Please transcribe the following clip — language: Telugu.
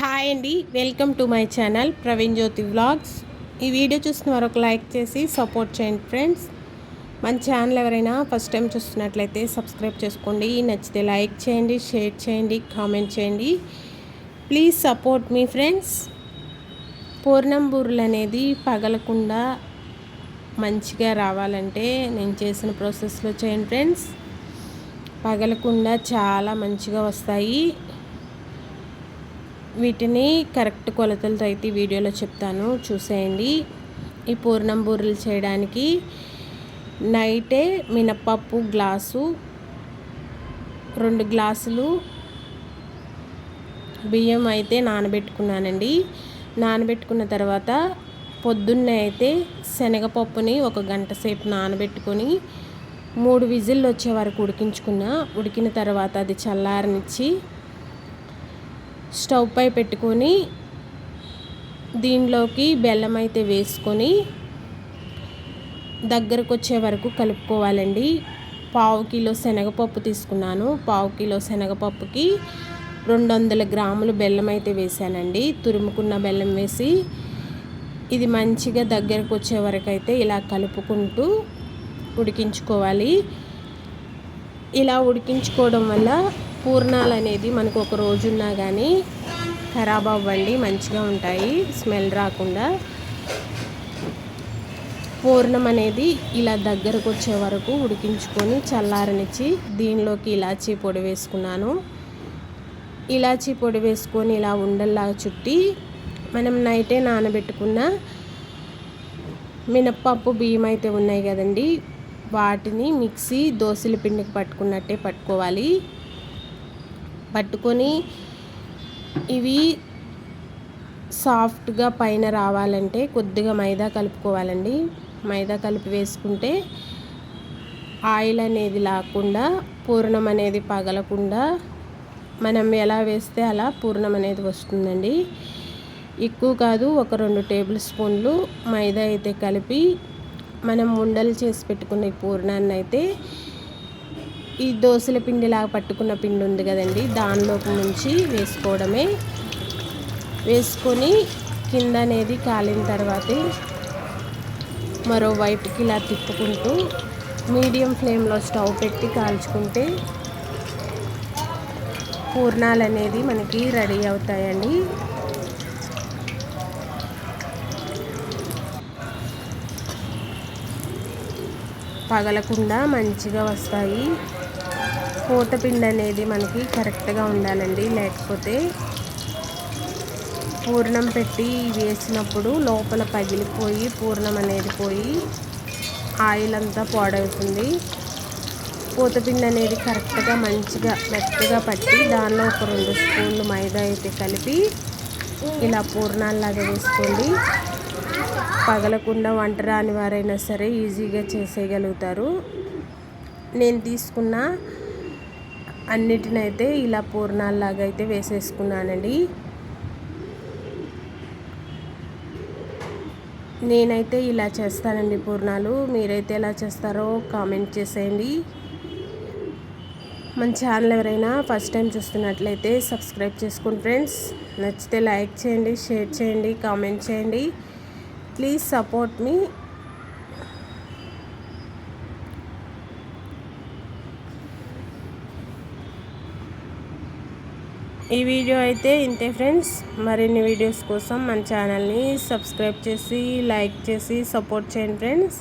హాయ్ అండి welcome to my channel Praveen Jyothi vlogs. ఈ వీడియో చూసిన వారు ఒక లైక్ చేసి సపోర్ట్ చేయండి ఫ్రెండ్స్. మన ఛానల్ ఎవరైనా ఫస్ట్ టైం చూస్తున్నట్లయితే సబ్స్క్రైబ్ చేసుకోండి నచ్చితే లైక్ చేయండి షేర్ చేయండి కామెంట్ చేయండి. ప్లీజ్ సపోర్ట్ మీ ఫ్రెండ్స్. పూర్ణంబూరులు అనేది పగలకుండా మంచిగా రావాలంటే నేను చేసిన ప్రాసెస్లో చేయండి ఫ్రెండ్స్. పగలకుండా చాలా మంచిగా వస్తాయి. వీటిని కరెక్ట్ కొలతలతో అయితే వీడియోలో చెప్తాను. చూసేయండి. ఈ పూర్ణం బూరెలు చేయడానికి నైటే మినప్పప్పు గ్లాసు రెండు గ్లాసులు బియ్యం అయితే నానబెట్టుకున్నానండి. నానబెట్టుకున్న తర్వాత పొద్దున్నే అయితే శనగపప్పుని ఒక గంట సేపు నానబెట్టుకొని మూడు విజిల్లు వచ్చే వరకు ఉడికించుకున్న. ఉడికిన తర్వాత అది చల్లారనిచ్చి స్టవ్ పై పెట్టుకొని దీనిలోకి బెల్లం అయితే వేసుకొని దగ్గరకు వచ్చే వరకు కలుపుకోవాలండి. పావు కిలో శనగపప్పు తీసుకున్నాను. పావు కిలో శనగపప్పుకి రెండు వందల గ్రాములు బెల్లం అయితే వేసానండి. తురుముకున్న బెల్లం వేసి ఇది మంచిగా దగ్గరకు వచ్చే వరకు అయితే ఇలా కలుపుకుంటూ ఉడికించుకోవాలి. ఇలా ఉడికించుకోవడం వల్ల పూర్ణాలు అనేది మనకు ఒక రోజున్నా కానీ ఖరాబ్ అవ్వండి మంచిగా ఉంటాయి స్మెల్ రాకుండా. పూర్ణం అనేది ఇలా దగ్గరకు వచ్చే వరకు ఉడికించుకొని చల్లారనిచ్చి దీనిలోకి ఇలాచీ పొడి వేసుకున్నాను. ఇలాచీ పొడి వేసుకొని ఇలా ఉండల్లాగా చుట్టి మనం నైటే నానబెట్టుకున్న మినప్పప్పు బియ్యం అయితే ఉన్నాయి కదండి వాటిని మిక్సీ దోశల పిండికి పట్టుకున్నట్టే పట్టుకోవాలి. పట్టుకొని ఇవి సాఫ్ట్గా పైన రావాలంటే కొద్దిగా మైదా కలుపుకోవాలండి. మైదా కలిపి వేసుకుంటే ఆయిల్ అనేది లేకుండా పూర్ణం అనేది పగలకుండా మనం ఎలా వేస్తే అలా పూర్ణం అనేది వస్తుందండి. ఎక్కువ కాదు ఒక రెండు టేబుల్ స్పూన్లు మైదా అయితే కలిపి మనం ఉండలు చేసి పెట్టుకున్న ఈ పూర్ణాన్ని అయితే ఈ దోశల పిండిలాగా పట్టుకున్న పిండి ఉంది కదండి దానిలోకి నుంచి వేసుకోవడమే. వేసుకొని కింద అనేది కాలిన తర్వాత మరోవైపుకి ఇలా తిప్పుకుంటూ మీడియం ఫ్లేమ్లో స్టవ్ పెట్టి కాల్చుకుంటే పూర్ణాలు అనేది మనకి రెడీ అవుతాయండి. పగలకుండా మంచిగా వస్తాయి. పూతపిండి అనేది మనకి కరెక్ట్గా ఉండాలండి. లేకపోతే పూర్ణం పెట్టి వేసినప్పుడు లోపల పగిలిపోయి పూర్ణం అనేది పోయి ఆయిల్ అంతా పాడవుతుంది పూతపిండి అనేది కరెక్ట్గా మంచిగా మెత్తగా పట్టి దానిలో ఒక రెండు స్పూన్లు మైదా అయితే కలిపి ఇలా పూర్ణాల్లాగా వేసుకోండి. పగలకుండా వంట రాని వారైనా సరే ఈజీగా చేసేయగలుగుతారు. నేను తీసుకున్న అన్నిటినైతే ఇలా పూర్ణాల్లాగా అయితే వేసేసుకున్నానండి. నేనైతే ఇలా చేస్తానండి పూర్ణాలు. మీరైతే ఎలా చేస్తారో కామెంట్ చేసేయండి. మన ఛానల్ ఎవరైనా ఫస్ట్ టైం చూస్తున్నట్లయితే సబ్స్క్రైబ్ చేసుకోండి ఫ్రెండ్స్. నచ్చితే లైక్ చేయండి షేర్ చేయండి కామెంట్ చేయండి. ప్లీజ్ సపోర్ట్ మీ ఈ వీడియో అయితే ఇంతే ఫ్రెండ్స్. మరిన్ని వీడియోస్ కోసం మన ఛానల్ని సబ్స్క్రైబ్ చేసి లైక్ చేసి సపోర్ట్ చేయండి ఫ్రెండ్స్.